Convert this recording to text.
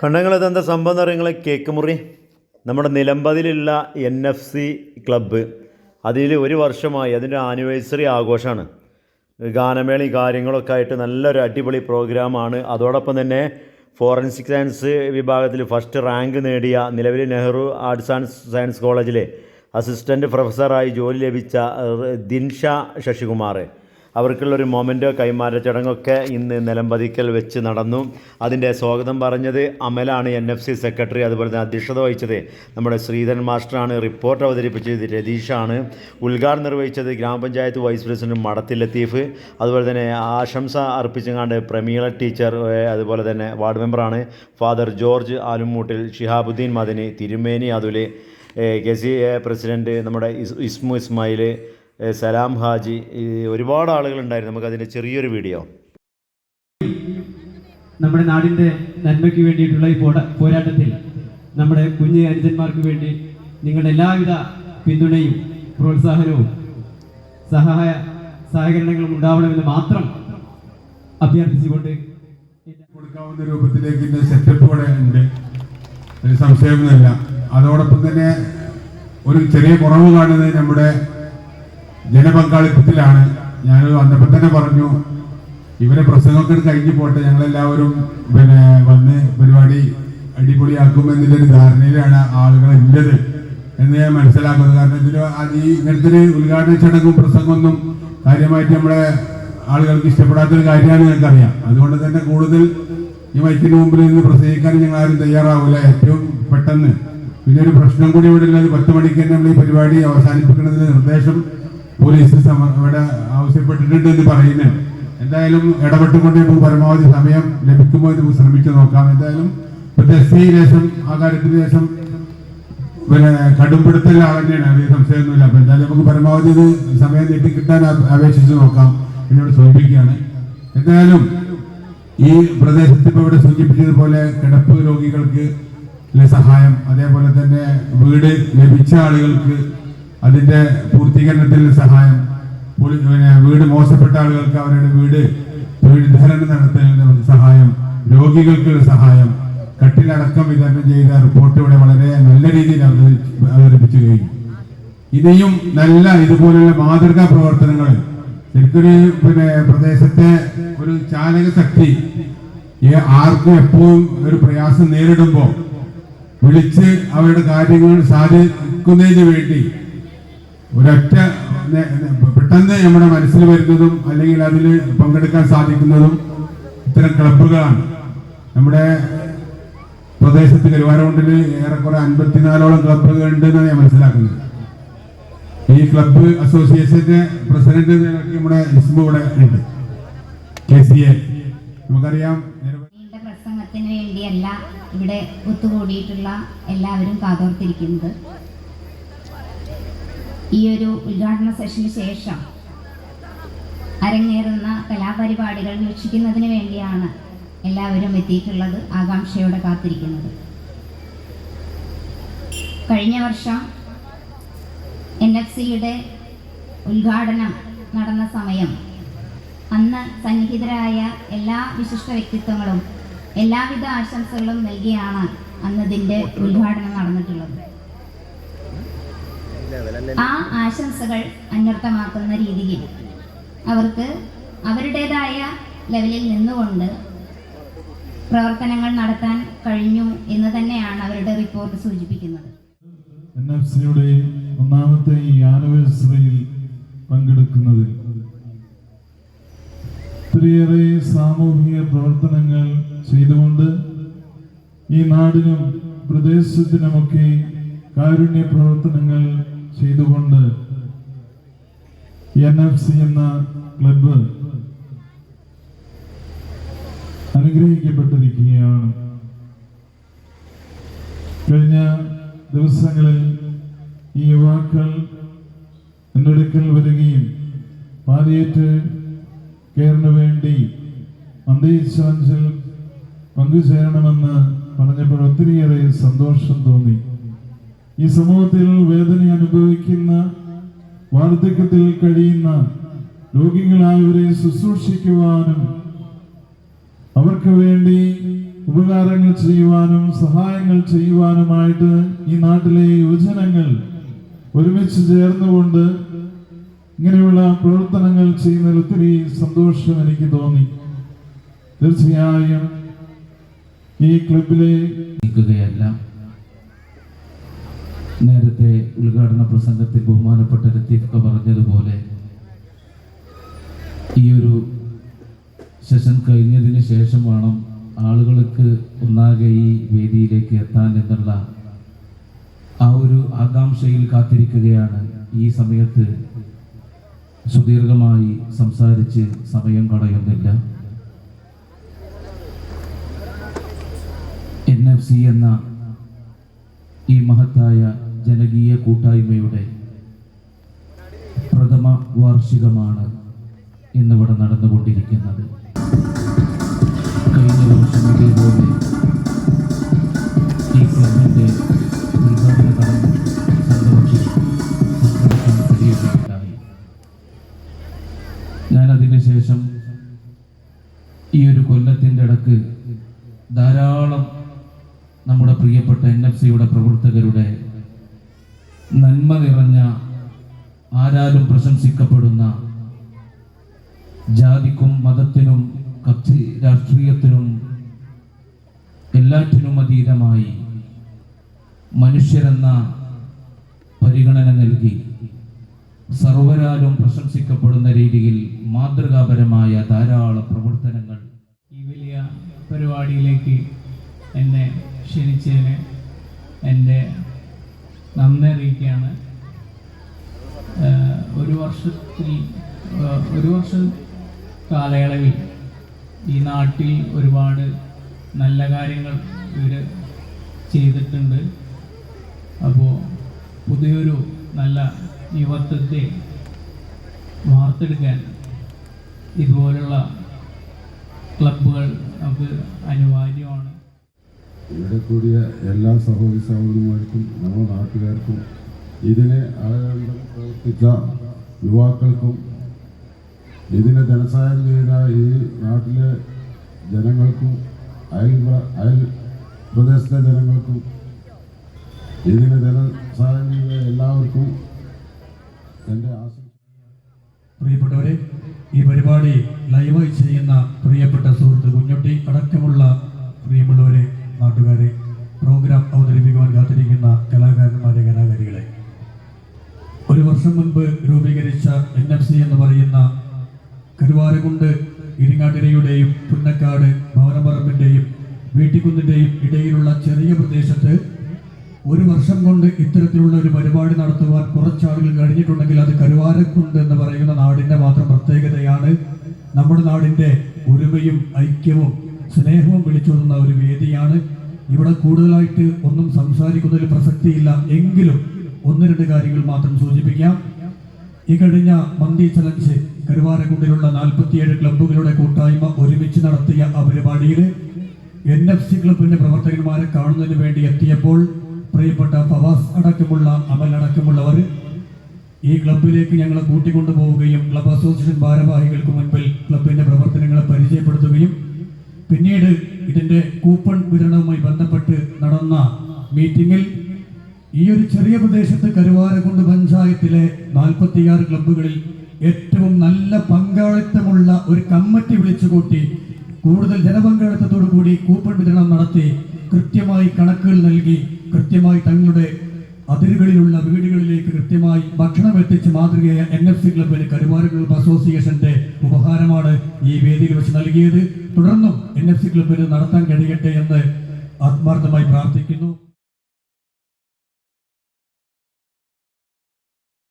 കണ്ണങ്ങളത് തന്ത സംഭവം എന്ന് പറയുന്നത് കേക്ക് മുറി. നമ്മുടെ നിലമ്പതിലുള്ള എൻ എഫ് സി ക്ലബ്ബ് അതിൽ ഒരു വർഷമായി അതിന്റെ ആനിവേഴ്സറി ആഘോഷമാണ്. ഗാനമേളി കാര്യങ്ങളൊക്കെ ആയിട്ട് നല്ലൊരു അടിപൊളി പ്രോഗ്രാമാണ് അതോടൊപ്പം തന്നെ ഫോറൻസിക് സയൻസ് വിഭാഗത്തിൽ ഫസ്റ്റ് റാങ്ക് നേടിയ നിലവിൽ നെഹ്റു ആർട്സ് ആൻഡ് സയൻസ് കോളേജിലെ അസിസ്റ്റന്റ് പ്രൊഫസറായി ജോലി ലഭിച്ച ദിൻഷ ശശികുമാർ. അവർക്കുള്ളൊരു മൊമെന്റ് കൈമാറ്റ ചടങ്ങൊക്കെ ഇന്ന് നിലംപതിക്കൽ വെച്ച് നടന്നു. അതിന്റെ സ്വാഗതം പറഞ്ഞത് അമലാണ് എൻ എഫ് സി സെക്രട്ടറി അതുപോലെ തന്നെ അധ്യക്ഷത വഹിച്ചത് നമ്മുടെ ശ്രീധരൻ മാസ്റ്ററാണ്. റിപ്പോർട്ട് അവതരിപ്പിച്ചത് രതീഷാണ്. ഉദ്ഘാടനം നിർവഹിച്ചത് ഗ്രാമപഞ്ചായത്ത് വൈസ് പ്രസിഡന്റ് മടത്തിൽ ലത്തീഫ്. അതുപോലെ തന്നെ ആശംസ അർപ്പിച്ചങ്ങാണ്ട് പ്രമീള ടീച്ചർ അതുപോലെ തന്നെ വാർഡ് മെമ്പറാണ് ഫാദർ ജോർജ് ആലുമൂട്ടിൽ ഷിഹാബുദ്ദീൻ മദനി തിരുമേനി അതുലെ കെ സി പ്രസിഡന്റ് നമ്മുടെ ഇസ് ഇസ്മു ഇസ്മായിൽ സലാം ഹാജി ഒരുപാട് ആളുകളുണ്ടായിരുന്നു. നമുക്കതിന്റെ ചെറിയൊരു വീഡിയോ. നമ്മുടെ നാടിന്റെ നന്മയ്ക്ക് വേണ്ടിയിട്ടുള്ള ഈ പോരാട്ടത്തിൽ നമ്മുടെ കുഞ്ഞു അനുജന്മാർക്ക് വേണ്ടി നിങ്ങളുടെ എല്ലാവിധ പിന്തുണയും പ്രോത്സാഹനവും സഹായ സഹകരണങ്ങളും ഉണ്ടാവണമെന്ന് മാത്രം അഭ്യർത്ഥിച്ചുകൊണ്ട് കൊടുക്കാവുന്ന രൂപത്തിലേക്ക് ഇന്ന് സെറ്റപ്പോടെ ഉണ്ട്. ഒരു സംശയമൊന്നുമില്ല. അതോടൊപ്പം തന്നെ ഒരു ചെറിയ കുറവ് കാണുന്നത് നമ്മുടെ ജനപങ്കാളിത്തത്തിലാണ്. ഞാൻ വന്നപ്പോൾ തന്നെ പറഞ്ഞു ഇവരെ പ്രസംഗമൊക്കെ കഴിഞ്ഞു പോട്ടെ. ഞങ്ങളെല്ലാവരും പിന്നെ വന്ന് പരിപാടി അടിപൊളിയാക്കും എന്നുള്ളൊരു ധാരണയിലാണ് ആളുകൾ ഉള്ളത് എന്ന് ഞാൻ മനസ്സിലാക്കുന്നത്. കാരണം ഇതിൽ ഈ ഇങ്ങനത്തെ ഒരു ഉദ്ഘാടന ചടങ്ങും പ്രസംഗമൊന്നും കാര്യമായിട്ട് നമ്മുടെ ആളുകൾക്ക് ഇഷ്ടപ്പെടാത്തൊരു കാര്യമാണ് ഞങ്ങൾക്കറിയാം. അതുകൊണ്ട് തന്നെ കൂടുതൽ ഈ മൈക്കിന് മുമ്പിൽ നിന്ന് പ്രസംഗിക്കാൻ ഞങ്ങൾ ആരും തയ്യാറാവില്ല ഏറ്റവും പെട്ടെന്ന്. പിന്നെ ഒരു പ്രശ്നം കൂടി ഇവിടെ ഉള്ളത് പത്ത് മണിക്ക് തന്നെ നമ്മൾ ഈ പരിപാടി അവസാനിപ്പിക്കുന്നതിന് നിർദ്ദേശം പോലീസ് ഇവിടെ ആവശ്യപ്പെട്ടിട്ടുണ്ട് എന്ന് പറയുന്നത് എന്തായാലും ഇടപെട്ടുകൊണ്ട് നമുക്ക് പരമാവധി സമയം ലഭിക്കുമ്പോൾ നമുക്ക് ശ്രമിച്ചു നോക്കാം. എന്തായാലും ഇപ്പോഴത്തെ എസ് ലേശം ആ കാര്യത്തിന് ശേഷം പിന്നെ കടുംപിടുത്തൽ ആൾ തന്നെയാണ് സംശയമൊന്നുമില്ല. അപ്പം എന്തായാലും നമുക്ക് പരമാവധി ഇത് സമയം നീട്ടി കിട്ടാൻ അപ്- അപേക്ഷിച്ച് നോക്കാം. എന്നോട് സൂചിപ്പിക്കുകയാണ്. എന്തായാലും ഈ പ്രദേശത്ത് ഇപ്പോൾ ഇവിടെ സൂചിപ്പിച്ചതുപോലെ കിടപ്പ് രോഗികൾക്ക് സഹായം അതേപോലെ തന്നെ വീട് ലഭിച്ച ആളുകൾക്ക് അതിന്റെ പൂർത്തീകരണത്തിൽ സഹായം. പിന്നെ വീട് മോശപ്പെട്ട ആളുകൾക്ക് അവരുടെ വീട് തൊഴിൽധാരണം നടത്തുന്നതിന് സഹായം രോഗികൾക്കുള്ള സഹായം കട്ടിലടക്കം വിതരണം ചെയ്ത റിപ്പോർട്ട് ഇവിടെ വളരെ നല്ല രീതിയിൽ അവതരിപ്പിച്ചു കഴിഞ്ഞു. ഇനിയും നല്ല ഇതുപോലുള്ള മാതൃകാ പ്രവർത്തനങ്ങൾ ശരിക്കൊരു പിന്നെ പ്രദേശത്തെ ഒരു ചാലക ശക്തി ആർക്കും എപ്പോഴും ഒരു പ്രയാസം നേരിടുമ്പോൾ വിളിച്ച് അവരുടെ കാര്യങ്ങൾ സാധിക്കുന്നതിന് വേണ്ടി ഒരൊറ്റ പെട്ടെന്ന് നമ്മുടെ മനസ്സിൽ വരുന്നതും അല്ലെങ്കിൽ അതിൽ പങ്കെടുക്കാൻ സാധിക്കുന്നതും ഇത്തരം ക്ലബുകളാണ് നമ്മുടെ പ്രദേശത്ത് കരുവാരകുണ്ടിൽ ഏറെക്കുറെ അൻപത്തിനാലോളം ക്ലബ്ബുകൾ ഉണ്ടെന്നാണ് ഞാൻ മനസ്സിലാക്കുന്നത്. ഈ ക്ലബ് അസോസിയേഷന്റെ പ്രസിഡന്റ് നമ്മുടെ ഇസ്മു ഇവിടെ ഉണ്ട്. K C A. നമുക്കറിയാം പ്രസംഗത്തിന് വേണ്ടിയല്ല ഇവിടെ ഒത്തുകൂടിയിട്ടുള്ള എല്ലാവരും കാതോർത്തിരിക്കുന്നത്. ഈ ഒരു ഉദ്ഘാടന സെഷന് ശേഷം അരങ്ങേറുന്ന കലാപരിപാടികൾ വീക്ഷിക്കുന്നതിന് വേണ്ടിയാണ് എല്ലാവരും എത്തിയിട്ടുള്ളത് ആകാംക്ഷയോടെ കാത്തിരിക്കുന്നത്. കഴിഞ്ഞ വർഷം എൻ എഫ് സിയുടെ ഉദ്ഘാടനം നടന്ന സമയം അന്ന് സന്നിഹിതരായ എല്ലാ വിശിഷ്ട വ്യക്തിത്വങ്ങളും എല്ലാവിധ ആശംസകളും നൽകിയാണ് അന്നതിന്റെ ഉദ്ഘാടനം നടന്നിട്ടുള്ളത്. ആ ആശംസകൾ അന്വർത്ഥമാക്കുന്ന രീതിയിൽ അവർക്ക് അവരുടേതായ ലെവലിൽ നിന്നുകൊണ്ട് പ്രവർത്തനങ്ങൾ നടത്താൻ കഴിഞ്ഞു എന്ന് തന്നെയാണ് അവരുടെ റിപ്പോർട്ട് സൂചിപ്പിക്കുന്നത്. എൻ എഫ് സിയുടെ ഒന്നാമത്തെ ഈ ആനിവേഴ്സറിയിൽ പങ്കെടുക്കുന്നത് ഒത്തിരിയേറെ സാമൂഹിക പ്രവർത്തനങ്ങൾ ചെയ്തുകൊണ്ട് ഈ നാടിനും പ്രദേശത്തിനുമൊക്കെ കാരുണ്യ പ്രവർത്തനങ്ങൾ ചെയ്തുകൊണ്ട് എൻ എഫ് സി എന്ന ക്ലബ്ബ് അനുഗ്രഹിക്കപ്പെട്ടിരിക്കുകയാണ്. കഴിഞ്ഞ ദിവസങ്ങളിൽ ഈ യുവാക്കൾ എന്റെ അടുക്കൽ വരികയും പാലിയേറ്റ് കെയറിന് വേണ്ടി അന്തരീക്ഷാഞ്ചൽ പങ്കുചേരണമെന്ന് പറഞ്ഞപ്പോൾ ഒത്തിരിയേറെ സന്തോഷം തോന്നി. ഈ സമൂഹത്തിൽ വേദന അനുഭവിക്കുന്ന വാർദ്ധക്യത്തിൽ കഴിയുന്ന രോഗികളായവരെ ശുശ്രൂഷിക്കുവാനും അവർക്ക് വേണ്ടി ഉപകാരങ്ങൾ ചെയ്യുവാനും സഹായങ്ങൾ ചെയ്യുവാനുമായിട്ട് ഈ നാട്ടിലെ യുവജനങ്ങൾ ഒരുമിച്ച് ചേർന്നുകൊണ്ട് ഇങ്ങനെയുള്ള പ്രവർത്തനങ്ങൾ ചെയ്യുന്നതിൽ ഒത്തിരി സന്തോഷം എനിക്ക് തോന്നി. തീർച്ചയായും ഈ ക്ലബിലെ നിൽക്കുകയല്ല. നേരത്തെ ഉദ്ഘാടന പ്രസംഗത്തിൽ ബഹുമാനപ്പെട്ട രത്തിയൊക്കെ പറഞ്ഞതുപോലെ ഈ ഒരു സെഷൻ കഴിഞ്ഞതിന് ശേഷം വേണം ആളുകൾക്ക് ഒന്നാകെ ഈ വേദിയിലേക്ക് എത്താൻ എന്നുള്ള ആ ഒരു ആകാംക്ഷയിൽ കാത്തിരിക്കുകയാണ് ഈ സമയത്ത് സുദീർഘമായി സംസാരിച്ച് സമയം കളയുന്നില്ല. എൻ എഫ് സി എന്ന ഈ മഹത്തായ ജനകീയ കൂട്ടായ്മയുടെ പ്രഥമ വാർഷികമാണ് ഇന്നിവിടെ നടന്നുകൊണ്ടിരിക്കുന്നത്. കഴിഞ്ഞ വർഷം ഇതേപോലെ ഈ ക്ലബിന്റെ ഉദ്ഘാടന തലം സന്തോഷി പങ്കെടുക്കാൻ കഴിയുകയുണ്ടായി. ഞാനതിന് ശേഷം ഈ ഒരു കൊല്ലത്തിന്റെ ഇടയ്ക്ക് ധാരാളം നമ്മുടെ പ്രിയപ്പെട്ട എൻ എഫ് സിയുടെ പ്രവർത്തകരുടെ നന്മ നിറഞ്ഞ ആരാലും പ്രശംസിക്കപ്പെടുന്ന ജാതിക്കും മതത്തിനും കക്ഷി രാഷ്ട്രീയത്തിനും എല്ലാറ്റിനും അതീതമായി മനുഷ്യരെന്ന പരിഗണന നൽകി സർവരാലും പ്രശംസിക്കപ്പെടുന്ന രീതിയിൽ മാതൃകാപരമായ ധാരാളം പ്രവർത്തനങ്ങൾ ഈ വലിയ പരിപാടിയിലേക്ക് എന്നെ ക്ഷണിച്ചതിന് എന്റെ നന്ദി ഒരു വർഷത്തിൽ ഒരു വർഷ കാലയളവിൽ ഈ നാട്ടിൽ ഒരുപാട് നല്ല കാര്യങ്ങൾ ഇവർ ചെയ്തിട്ടുണ്ട്. അപ്പോൾ പുതിയൊരു നല്ല യുവത്വത്തെ വാർത്തെടുക്കാൻ ഇതുപോലുള്ള ക്ലബുകൾ നമുക്ക് അനിവാര്യമാണ്. ഇവിടെ കൂടിയ എല്ലാ സഹോദരി സഹോദരിമാർക്കും നമ്മുടെ നാട്ടുകാർക്കും ഇതിനെ ആനന്ദം പ്രവർത്തിച്ച യുവാക്കൾക്കും ഇതിനെ ധനസഹായം ചെയ്ത ഈ നാട്ടിലെ ജനങ്ങൾക്കും അയൽ അയൽ പ്രദേശത്തെ ജനങ്ങൾക്കും ഇതിന് ധനസഹായം ചെയ്ത എല്ലാവർക്കും എന്റെ ആശംസ പ്രിയപ്പെട്ടവരെ ഈ പരിപാടി ലൈവായി ചെയ്യുന്ന പ്രിയപ്പെട്ട സുഹൃത്ത് കുഞ്ഞുട്ടി അടക്കമുള്ള പ്രിയമുള്ളവരെ നാട്ടുകാരെ പ്രോഗ്രാം അവതരിപ്പിക്കുവാൻ കാത്തിരിക്കുന്ന കലാകാരന്മാരെ കലാകാരികളെ. ഒരു വർഷം മുൻപ് രൂപീകരിച്ച എൻ എഫ് സി എന്ന് പറയുന്ന കരുവാരകുണ്ട് ഇരിങ്ങാട്ടിരയുടെയും പുന്നക്കാട് ഭവനപറമ്പിന്റെയും വീട്ടിക്കുന്നിന്റെയും ഇടയിലുള്ള ചെറിയ പ്രദേശത്ത് ഒരു വർഷം കൊണ്ട് ഇത്തരത്തിലുള്ള ഒരു പരിപാടി നടത്തുവാൻ കുറച്ചാളുകൾ കഴിഞ്ഞിട്ടുണ്ടെങ്കിൽ അത് കരുവാരക്കുണ്ട് എന്ന് പറയുന്ന നാടിന്റെ മാത്രം പ്രത്യേകതയാണ് നമ്മുടെ നാടിന്റെ ഒരുമയും ഐക്യവും. സ്നേഹവും വിളിച്ചോടുന്ന ഒരു വേദിയാണ്. ഇവിടെ കൂടുതലായിട്ട് ഒന്നും സംസാരിക്കുന്നതിൽ പ്രസക്തിയില്ല. എങ്കിലും ഒന്ന് രണ്ട് കാര്യങ്ങൾ മാത്രം സൂചിപ്പിക്കാം. ഈ കഴിഞ്ഞ മന്തി ചലഞ്ച് കരുവാരക്കുണ്ടിലുള്ള നാൽപ്പത്തിയേഴ് ക്ലബ്ബുകളുടെ കൂട്ടായ്മ ഒരുമിച്ച് നടത്തിയ ആ പരിപാടിയിൽ എൻ എഫ് സി ക്ലബിന്റെ പ്രവർത്തകന്മാരെ കാണുന്നതിന് വേണ്ടി എത്തിയപ്പോൾ പ്രിയപ്പെട്ട ഫവാസ് അടക്കമുള്ള അമൽ അടക്കമുള്ളവർ ഈ ക്ലബിലേക്ക് ഞങ്ങളെ കൂട്ടിക്കൊണ്ടു പോവുകയും ക്ലബ് അസോസിയേഷൻ ഭാരവാഹികൾക്ക് മുൻപിൽ ക്ലബിന്റെ പ്രവർത്തനങ്ങളെ പരിചയപ്പെടുത്തുകയും പിന്നീട് ഇതിന്റെ കൂപ്പൺ വിതരണവുമായി ബന്ധപ്പെട്ട് നടന്ന മീറ്റിംഗിൽ ഈ ഒരു ചെറിയ പ്രദേശത്ത് കരുവാരക്കുണ്ട് പഞ്ചായത്തിലെ നാൽപ്പത്തിയാറ് ക്ലബ്ബുകളിൽ ഏറ്റവും നല്ല പങ്കാളിത്തമുള്ള ഒരു കമ്മിറ്റി വിളിച്ചുകൂട്ടി കൂടുതൽ ജനപങ്കാളിത്തത്തോടു കൂടി കൂപ്പൺ വിതരണം നടത്തി കൃത്യമായി കണക്കുകൾ നൽകി കൃത്യമായി തങ്ങളുടെ അതിരുകളിലുള്ള വീടുകളിലേക്ക് കൃത്യമായി ഭക്ഷണം എത്തിച്ച് മാതൃകയായ എൻ എഫ് സി ക്ലബിന് കരുവാര ക്ലബ് അസോസിയേഷന്റെ ഉപഹാരമാണ് ഈ വേദിയിൽ വെച്ച് നൽകിയത്. തുടർന്നും എൻ എഫ് സി ക്ലബിന് നടത്താൻ കഴിയട്ടെ എന്ന് ആത്മാർത്ഥമായി പ്രാർത്ഥിക്കുന്നു.